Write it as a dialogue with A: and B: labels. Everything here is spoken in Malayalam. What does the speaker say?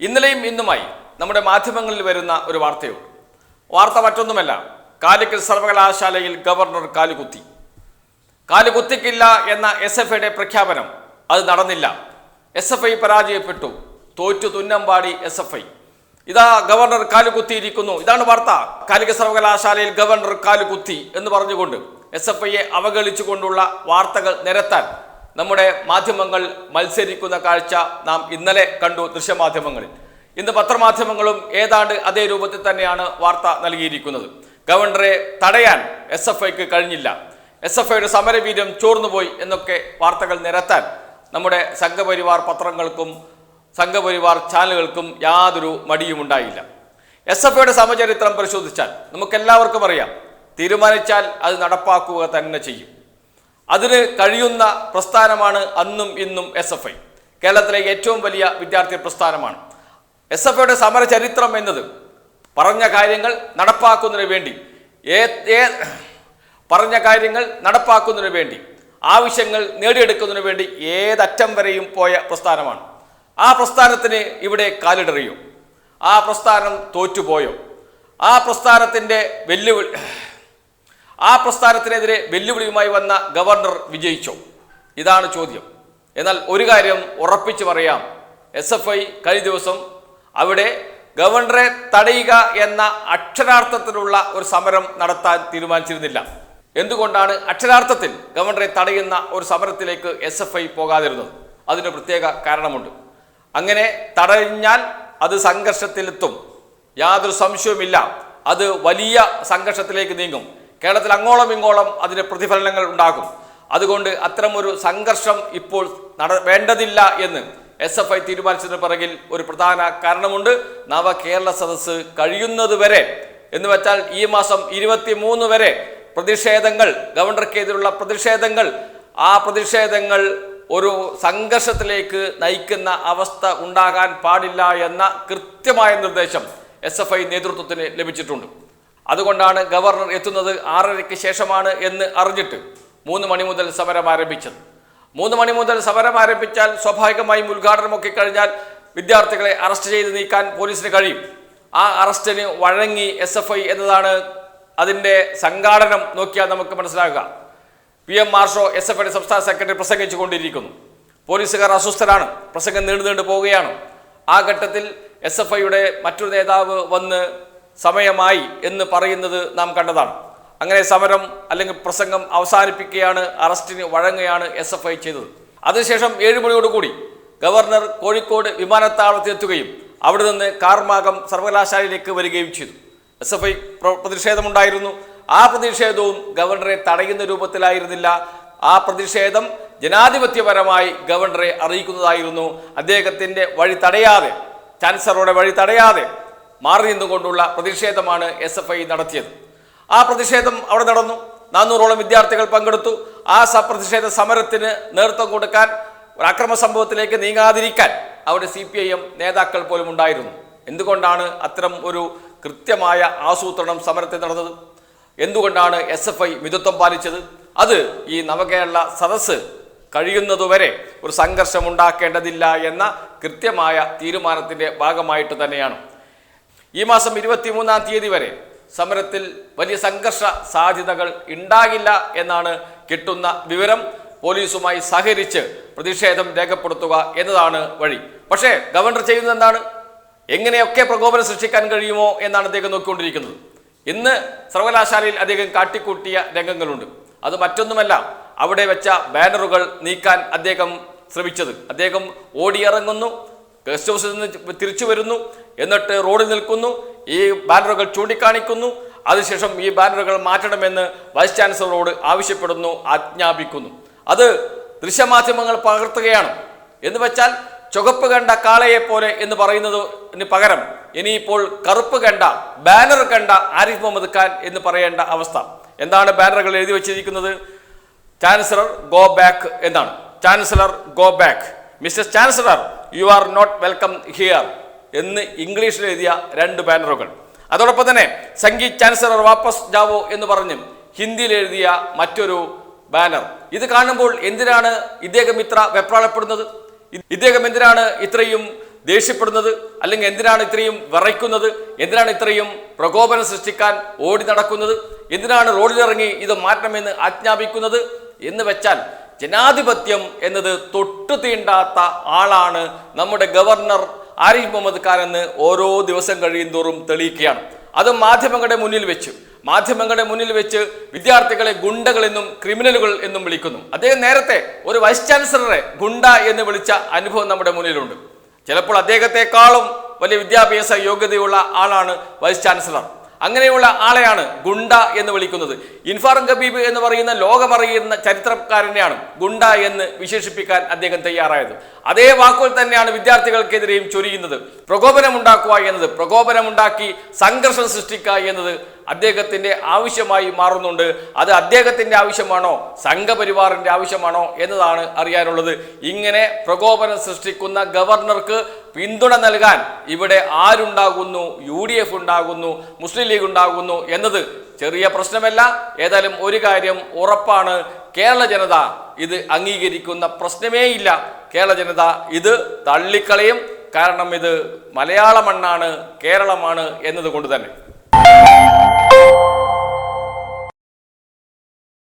A: ഇന്നലെയും ഇന്നുമായി നമ്മുടെ മാധ്യമങ്ങളിൽ വരുന്ന ഒരു വാർത്തയുണ്ട്. വാർത്ത മറ്റൊന്നുമല്ല കാലിക്കറ്റ് സർവകലാശാലയിൽ ഗവർണർ കാലുകുത്തി. കാലുകുത്തിക്കില്ല എന്ന എസ് എഫ് ഐയുടെ പ്രഖ്യാപനം അത് നടന്നില്ല. എസ് എഫ് ഐ പരാജയപ്പെട്ടു. തോറ്റു തുന്നമ്പാടി എസ് എഫ് ഐ ഇതാ ഗവർണർ കാലുകുത്തിയിരിക്കുന്നു. ഇതാണ് വാർത്ത. കാലിക്കറ്റ് സർവകലാശാലയിൽ ഗവർണർ കാലുകുത്തി എന്ന് പറഞ്ഞുകൊണ്ട് എസ് എഫ് ഐയെ അവഗണിച്ചുകൊണ്ടുള്ള വാർത്തകൾ നിരത്താൻ നമ്മുടെ മാധ്യമങ്ങൾ മത്സരിക്കുന്ന കാഴ്ച നാം ഇന്നലെ കണ്ടു ദൃശ്യമാധ്യമങ്ങളിൽ. ഇന്ന് പത്രമാധ്യമങ്ങളും ഏതാണ്ട് അതേ രൂപത്തിൽ തന്നെയാണ് വാർത്ത നൽകിയിരിക്കുന്നത്. ഗവർണറെ തടയാൻ എസ് എഫ് ഐക്ക് കഴിഞ്ഞില്ല. എസ് എഫ് ഐയുടെ സമരവീര്യം ചോർന്നുപോയി എന്നൊക്കെ വാർത്തകൾ നിരത്താൻ നമ്മുടെ സംഘപരിവാർ പത്രങ്ങൾക്കും സംഘപരിവാർ ചാനലുകൾക്കും യാതൊരു മടിയും ഉണ്ടായില്ല. എസ് എഫ് ഐയുടെ സമചരിത്രം പരിശോധിച്ചാൽ നമുക്കെല്ലാവർക്കും അറിയാം. തീരുമാനിച്ചാൽ അത് നടപ്പാക്കുക തന്നെ ചെയ്യും. അതിന് കഴിയുന്ന പ്രസ്ഥാനമാണ് അന്നും ഇന്നും എസ് എഫ് ഐ കേരളത്തിലെ ഏറ്റവും വലിയ വിദ്യാർത്ഥി പ്രസ്ഥാനമാണ്. എസ് എഫ് ഐയുടെ സമര ചരിത്രം എന്നത് പറഞ്ഞ കാര്യങ്ങൾ നടപ്പാക്കുന്നതിന് വേണ്ടി പറഞ്ഞ കാര്യങ്ങൾ നടപ്പാക്കുന്നതിന് വേണ്ടി ആവശ്യങ്ങൾ നേടിയെടുക്കുന്നതിന് വേണ്ടി ഏതറ്റം വരെയും പോയ പ്രസ്ഥാനമാണ്. ആ പ്രസ്ഥാനത്തിന് ഇവിടെ കാലിടറിയോ? ആ പ്രസ്ഥാനം തോറ്റുപോയോ? ആ പ്രസ്ഥാനത്തിന്റെ വെല്ലുവിളി ആ പ്രസ്ഥാനത്തിനെതിരെ വെല്ലുവിളിയുമായി വന്ന ഗവർണർ വിജയിച്ചു? ഇതാണ് ചോദ്യം. എന്നാൽ ഒരു കാര്യം ഉറപ്പിച്ചു പറയാം. എസ് എഫ് ഐ കഴിഞ്ഞ ദിവസം അവിടെ ഗവർണറെ തടയുക എന്ന അക്ഷരാർത്ഥത്തിലുള്ള ഒരു സമരം നടത്താൻ തീരുമാനിച്ചിരുന്നില്ല. എന്തുകൊണ്ടാണ് അക്ഷരാർത്ഥത്തിൽ ഗവർണറെ തടയുന്ന ഒരു സമരത്തിലേക്ക് എസ് എഫ് ഐ പോകാതിരുന്നത്? അതിന് പ്രത്യേക കാരണമുണ്ട്. അങ്ങനെ തടഞ്ഞാൽ അത് സംഘർഷത്തിലെത്തും. യാതൊരു സംശയവുമില്ല. അത് വലിയ സംഘർഷത്തിലേക്ക് നീങ്ങും. കേരളത്തിൽ അങ്ങോളം ഇങ്ങോളം അതിന് പ്രതിഫലനങ്ങൾ ഉണ്ടാകും. അതുകൊണ്ട് അത്തരമൊരു സംഘർഷം ഇപ്പോൾ നട വേണ്ടതില്ല എന്ന് എസ് എഫ് ഐ തീരുമാനിച്ചതിന് പിറകിൽ ഒരു പ്രധാന കാരണമുണ്ട്. നവ കേരള സദസ്സ് കഴിയുന്നതുവരെ എന്ന് വെച്ചാൽ ഈ മാസം ഇരുപത്തി മൂന്ന് വരെ പ്രതിഷേധങ്ങൾ ഗവർണർക്കെതിരുള്ള പ്രതിഷേധങ്ങൾ ആ പ്രതിഷേധങ്ങൾ ഒരു സംഘർഷത്തിലേക്ക് നയിക്കുന്ന അവസ്ഥ ഉണ്ടാകാൻ പാടില്ല എന്ന കൃത്യമായ നിർദ്ദേശം എസ് നേതൃത്വത്തിന് ലഭിച്ചിട്ടുണ്ട്. അതുകൊണ്ടാണ് ഗവർണർ എത്തുന്നത് ആറരയ്ക്ക് ശേഷമാണ് എന്ന് അറിഞ്ഞിട്ട് മൂന്ന് മണി മുതൽ സമരം ആരംഭിച്ചത്. മൂന്ന് മണി മുതൽ സമരം ആരംഭിച്ചാൽ സ്വാഭാവികമായും ഉദ്ഘാടനമൊക്കെ കഴിഞ്ഞാൽ വിദ്യാർത്ഥികളെ അറസ്റ്റ് ചെയ്ത് നീക്കാൻ പോലീസിന് കഴിയും. ആ അറസ്റ്റിന് വഴങ്ങി എസ് എഫ് ഐ എന്നതാണ് അതിന്റെ സംഘാടനം നോക്കിയാൽ നമുക്ക് മനസ്സിലാകുക. പി എം മാർഷോ എസ് എഫ് ഐയുടെ സംസ്ഥാന സെക്രട്ടറി പ്രസംഗിച്ചു കൊണ്ടിരിക്കുന്നു. പോലീസുകാർ അസ്വസ്ഥരാണ്. പ്രസംഗം നീണ്ടു നീണ്ടു പോവുകയാണ്. ആ ഘട്ടത്തിൽ എസ് എഫ് ഐയുടെ മറ്റൊരു നേതാവ് വന്ന് സമയമായി എന്ന് പറയുന്നത് നാം കണ്ടതാണ്. അങ്ങനെ സമരം അല്ലെങ്കിൽ പ്രസംഗം അവസാനിപ്പിക്കുകയാണ് അറസ്റ്റിന് വഴങ്ങുകയാണ് എസ് എഫ് ഐ ചെയ്തത്. അതിനുശേഷം ഏഴ് മണിയോടുകൂടി ഗവർണർ കോഴിക്കോട് വിമാനത്താവളത്തിൽ എത്തുകയും അവിടെ നിന്ന് കാർമാകം സർവകലാശാലയിലേക്ക് വരികയും ചെയ്തു. എസ് എഫ് ഐ പ്രതിഷേധമുണ്ടായിരുന്നു. ആ പ്രതിഷേധവും ഗവർണറെ തടയുന്ന രൂപത്തിലായിരുന്നില്ല. ആ പ്രതിഷേധം ജനാധിപത്യപരമായി ഗവർണറെ അറിയിക്കുന്നതായിരുന്നു. അദ്ദേഹത്തിന്റെ വഴി തടയാതെ ചാൻസലറുടെ വഴി തടയാതെ മാറി നിന്നുകൊണ്ടുള്ള പ്രതിഷേധമാണ് എസ് എഫ് ഐ നടത്തിയത്. ആ പ്രതിഷേധം അവിടെ നടന്നു. നാനൂറോളം വിദ്യാർത്ഥികൾ പങ്കെടുത്തു. ആ സ പ്രതിഷേധ സമരത്തിന് നേതൃത്വം കൊടുക്കാൻ ഒരു അക്രമ സംഭവത്തിലേക്ക് നീങ്ങാതിരിക്കാൻ അവിടെ സി പി ഐ എം നേതാക്കൾ പോലും ഉണ്ടായിരുന്നു. എന്തുകൊണ്ടാണ് അത്തരം ഒരു കൃത്യമായ ആസൂത്രണം സമരത്തിൽ നടന്നത്? എന്തുകൊണ്ടാണ് എസ് എഫ് ഐ മിതത്വം പാലിച്ചത്? അത് ഈ നവകേരള സദസ്സ് കഴിയുന്നതുവരെ ഒരു സംഘർഷം ഉണ്ടാക്കേണ്ടതില്ല എന്ന കൃത്യമായ തീരുമാനത്തിന്റെ ഭാഗമായിട്ട് തന്നെയാണ്. ഈ മാസം ഇരുപത്തിമൂന്നാം തീയതി വരെ സമരത്തിൽ വലിയ സംഘർഷ സാധ്യതകൾ ഉണ്ടാകില്ല എന്നാണ് കിട്ടുന്ന വിവരം പോലീസുമായി സഹകരിച്ച് പ്രതിഷേധം രേഖപ്പെടുത്തുക എന്നതാണ് വഴി. പക്ഷേ ഗവർണർ ചെയ്യുന്നത് എന്താണ്? എങ്ങനെയൊക്കെ പ്രകോപനം സൃഷ്ടിക്കാൻ കഴിയുമോ എന്നാണ് അദ്ദേഹം നോക്കിക്കൊണ്ടിരിക്കുന്നത്. ഇന്ന് സർവകലാശാലയിൽ അദ്ദേഹം കാട്ടിക്കൂട്ടിയ രംഗങ്ങളുണ്ട്. അത് മറ്റൊന്നുമല്ല അവിടെ വെച്ച ബാനറുകൾ നീക്കാൻ അദ്ദേഹം ശ്രമിച്ചത്. അദ്ദേഹം ഓടിയിറങ്ങുന്നു ഗസ്റ്റ് ഹൗസിൽ നിന്ന് തിരിച്ചു വരുന്നു. എന്നിട്ട് റോഡിൽ നിൽക്കുന്നു. ഈ ബാനറുകൾ ചൂണ്ടിക്കാണിക്കുന്നു. അതിനുശേഷം ഈ ബാനറുകൾ മാറ്റണമെന്ന് വൈസ് ചാൻസലറോട് ആവശ്യപ്പെടുന്നു ആജ്ഞാപിക്കുന്നു. അത് ദൃശ്യമാധ്യമങ്ങൾ പകർത്തുകയാണ്. എന്ന് വെച്ചാൽ ചുവപ്പ് കണ്ട കാളയെ പോലെ എന്ന് പറയുന്നതിന് പകരം. ഇനിയിപ്പോൾ കറുപ്പ് കണ്ട ബാനർ കണ്ട ആരിഫ് മുഹമ്മദ് ഖാൻ എന്ന് പറയേണ്ട അവസ്ഥ. എന്താണ് ബാനറുകൾ എഴുതി വച്ചിരിക്കുന്നത്? ചാൻസലർ ഗോ ബാക്ക് എന്നാണ്. Chancellor go back. Mister chancellor you are not welcome here എന്ന് ഇംഗ്ലീഷിൽ എഴുതിയ രണ്ട് ബാനറുകൾ. അതോടൊപ്പം തന്നെ സംഗീത് ചാൻസലർ വാപ്പസ് ജാവോ എന്ന് പറഞ്ഞ് ഹിന്ദിയിൽ എഴുതിയ മറ്റൊരു ബാനർ. ഇത് കാണുമ്പോൾ എന്തിനാണ് ഇദ്ദേഹം ഇത്ര വെപ്രാളപ്പെടുന്നത്? ഇദ്ദേഹം എന്തിനാണ് ഇത്രയും ദേഷ്യപ്പെടുന്നത്? അല്ലെങ്കിൽ എന്തിനാണ് ഇത്രയും വിറയ്ക്കുന്നത്? എന്തിനാണ് ഇത്രയും പ്രകോപനം സൃഷ്ടിക്കാൻ ഓടി നടക്കുന്നത്? എന്തിനാണ് റോഡിലിറങ്ങി ഇത് മാറ്റണമെന്ന് ആജ്ഞാപിക്കുന്നത് എന്ന് വെച്ചാൽ ജനാധിപത്യം എന്നത് തൊട്ടു തീണ്ടാത്ത ആളാണ് നമ്മുടെ ഗവർണർ ആരിഫ് മുഹമ്മദ് ഖാൻ എന്ന് ഓരോ ദിവസം കഴിയും തോറും തെളിയിക്കുകയാണ്. അത് മാധ്യമങ്ങളുടെ മുന്നിൽ വെച്ചു. മാധ്യമങ്ങളുടെ മുന്നിൽ വെച്ച് വിദ്യാർത്ഥികളെ ഗുണ്ടകൾ എന്നും ക്രിമിനലുകൾ എന്നും വിളിക്കുന്നു. അദ്ദേഹം നേരത്തെ ഒരു വൈസ് ചാൻസലറെ ഗുണ്ട എന്ന് വിളിച്ച അനുഭവം നമ്മുടെ മുന്നിലുണ്ട്. ചിലപ്പോൾ അദ്ദേഹത്തെക്കാളും വലിയ വിദ്യാഭ്യാസ യോഗ്യതയുള്ള ആളാണ് വൈസ് ചാൻസലർ. അങ്ങനെയുള്ള ആളെയാണ് ഗുണ്ട എന്ന് വിളിക്കുന്നത്. ഇൻഫാറും ഖബീബ് എന്ന് പറയുന്ന ലോകമറിയുന്ന ചരിത്രക്കാരനെയാണ് ഗുണ്ട എന്ന് വിശേഷിപ്പിക്കാൻ അദ്ദേഹം തയ്യാറായത്. അതേ വാക്കുകൾ തന്നെയാണ് വിദ്യാർത്ഥികൾക്കെതിരെയും ചൊരിയുന്നത്. പ്രകോപനമുണ്ടാക്കുക എന്നത് പ്രകോപനമുണ്ടാക്കി സംഘർഷം സൃഷ്ടിക്കുക എന്നത് അദ്ദേഹത്തിന്റെ ആവശ്യമായി മാറുന്നുണ്ട്. അത് അദ്ദേഹത്തിന്റെ ആവശ്യമാണോ? സംഘപരിവാറിന്റെ ആവശ്യമാണോ എന്നതാണ് അറിയാനുള്ളത്. ഇങ്ങനെ പ്രകോപനം സൃഷ്ടിക്കുന്ന ഗവർണർക്ക് പിന്തുണ നൽകാൻ ഇവിടെ ആരുണ്ടാകുന്നു? യു ഡി എഫ് ഉണ്ടാകുന്നു മുസ്ലിം ലീഗ് ഉണ്ടാകുന്നു എന്നത് ചെറിയ പ്രശ്നമല്ല. ഏതായാലും ഒരു കാര്യം ഉറപ്പാണ്. കേരള ജനത ഇത് അംഗീകരിക്കുന്ന പ്രശ്നമേ ഇല്ല കേരള ജനത ഇത് തള്ളിക്കളയും. കാരണം ഇത് മലയാള മണ്ണാണ് കേരളമാണ് എന്നതുകൊണ്ട് തന്നെ.